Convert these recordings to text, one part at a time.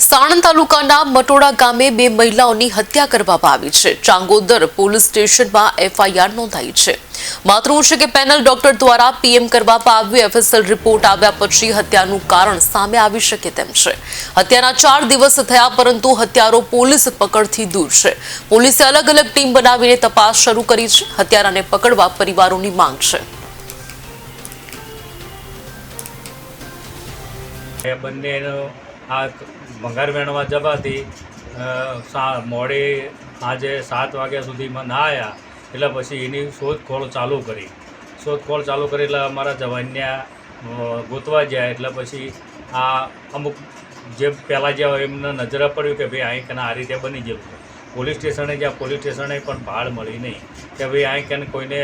સાણંદ તાલુકાના મટોડા ગામે બે મહિલાઓની હત્યા કરવામાં આવી છે. ચાંગોદર પોલીસ સ્ટેશનમાં એફઆઈઆર નોંધાઈ છે. માત્ર છે કે પેનલ ડોક્ટર દ્વારા પીએમ કરવામાં આવ્યું, એફએસએલ રિપોર્ટ આવ્યા પછી હત્યાનું કારણ સામે આવી શકે તેમ છે. હત્યાના ચાર દિવસ થયા, પરંતુ હત્યારો પોલીસ પકડથી દૂર છે. પોલીસે અલગ અલગ ટીમ બનાવીને તપાસ શરૂ કરી છે. હત્યારાને પકડવા પરિવારોની માંગ છે. બંનેનો આ ભંગાર વેણવા જવાથી મોડે આજે સાત વાગ્યા સુધીમાં ના આવ્યા એટલે પછી એની શોધખોળ ચાલુ કરી. શોધખોળ ચાલુ કરી એટલે અમારા જવાનને ગોતવા ગયા. એટલે પછી આ અમુક જે પહેલાં જે એમને નજરે પડ્યું કે ભાઈ અહીં કને આ રીતે બની ગયેલું પોલીસ સ્ટેશને જ્યાં પોલીસ સ્ટેશને પણ ભાળ મળી નહીં. કે ભાઈ અહીં કને કોઈને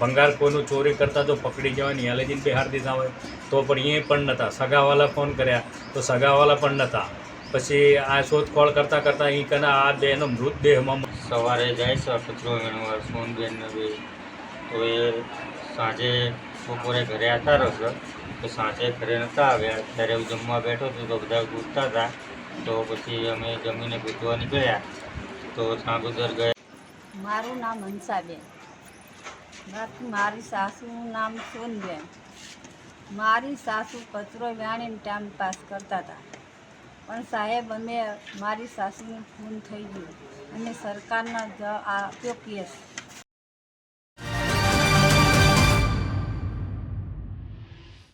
ભંગાર કોઈનું ચોરી કરતા જો પકડી જવાય ને લઈ જઈને બિહાર દીધા હોય તો પણ એ પણ નહોતા સગાવાલા ફોન કર્યા તો સગાવાલા પણ નહોતા પછી આ શોધખોળ કરતાં કરતાં અહીં કને આ બેનો મૃતદેહમાં સવારે જાય છે કચરો વેણવા સોનબેન ને બી. તો એ સાંજે બપોરે ઘરે આવતા રહેશે તો સાંજે ઘરે નહોતા આવ્યા. ત્યારે હું જમવા બેઠો હતો તો બધા ગૂંથતા હતા. તો પછી અમે જમીને ગૂંથવા નીકળ્યા. તો સાંગુદર ગયા. મારું નામ હંસાબેન. મારી સાસુનું નામ સોનબેન. મારી સાસુ કચરો વ્યાણીને ટાઈમ પાસ કરતા હતા. પણ સાહેબ, અમે મારી સાસુને ખૂન થઈ ગયું અને સરકારના જ આપ્યો કેસ.